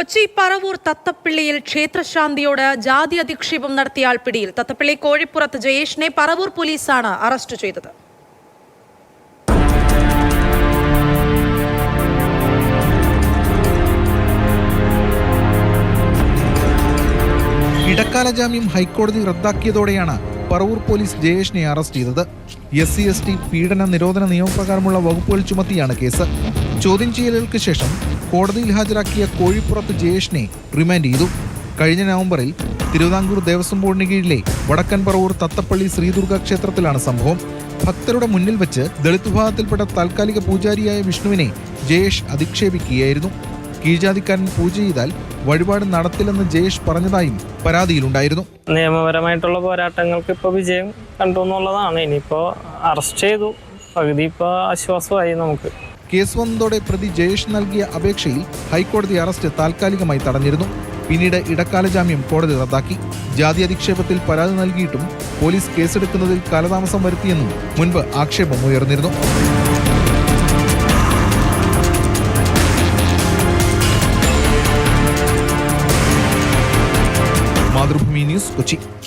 കൊച്ചി പറവൂർ തത്തപ്പിള്ളിയിൽ ക്ഷേത്രശാന്തിയോട് ജാതി അധിക്ഷേപം നടത്തിയ ആൾ പിടിയിൽ. തത്തപ്പിള്ളി കോഴിപ്പുറത്ത് ജയേഷിനെ പറവൂർ പോലീസാണ് അറസ്റ്റ് ചെയ്തത്. ഇടക്കാല ജാമ്യം ഹൈക്കോടതി റദ്ദാക്കിയതോടെയാണ് പറവൂർ പോലീസ് ജയേഷിനെ അറസ്റ്റ് ചെയ്തത്. എസ് സി എസ് ടി പീഡന നിരോധന നിയമപ്രകാരമുള്ള വകുപ്പുകൾ ചുമത്തിയാണ് കേസ്. ചോദ്യം ചെയ്യലുകൾക്ക് ശേഷം കോടതിയിൽ ഹാജരാക്കിയ കോഴിപ്പുറത്ത് ജയേഷിനെ റിമാൻഡ് ചെയ്തു. കഴിഞ്ഞ നവംബറിൽ തിരുവിതാംകൂർ ദേവസ്വം ബോർഡിന് കീഴിലെ വടക്കൻ പറവൂർ തത്തപ്പള്ളി ശ്രീദുർഗ ക്ഷേത്രത്തിലാണ് സംഭവം. ഭക്തരുടെ മുന്നിൽ വെച്ച് ദളിത് വിഭാഗത്തിൽപ്പെട്ട താൽക്കാലിക പൂജാരിയായ വിഷ്ണുവിനെ ജയേഷ് അധിക്ഷേപിക്കുകയായിരുന്നു. കീഴ്ജാതിക്കാരൻ പൂജ ചെയ്താൽ വഴിപാട് നടത്തില്ലെന്ന് ജയേഷ് പറഞ്ഞതായും പരാതിയിലുണ്ടായിരുന്നു. നിയമപരമായിട്ടുള്ള പോരാട്ടങ്ങൾക്ക് ഇപ്പോൾ വിജയം കണ്ടു എന്നുള്ളതാണ്. ഇനിയിപ്പോൾ അറസ്റ്റ് ചെയ്തു. പകുതി ഇപ്പോൾ ആശ്വാസമായി നമുക്ക്. കേസ് വന്നതോടെ പ്രതി ജയേഷ് നൽകിയ അപേക്ഷയിൽ ഹൈക്കോടതി അറസ്റ്റ് താൽക്കാലികമായി തടഞ്ഞിരുന്നു. പിന്നീട് ഇടക്കാല ജാമ്യം കോടതി റദ്ദാക്കി. ജാതി അധിക്ഷേപത്തിൽ പരാതി നൽകിയിട്ടും പോലീസ് കേസെടുക്കുന്നതിൽ കാലതാമസം വരുത്തിയെന്നും മുൻപ് ആക്ഷേപം ഉയർന്നിരുന്നു. quadruplo mini scotch.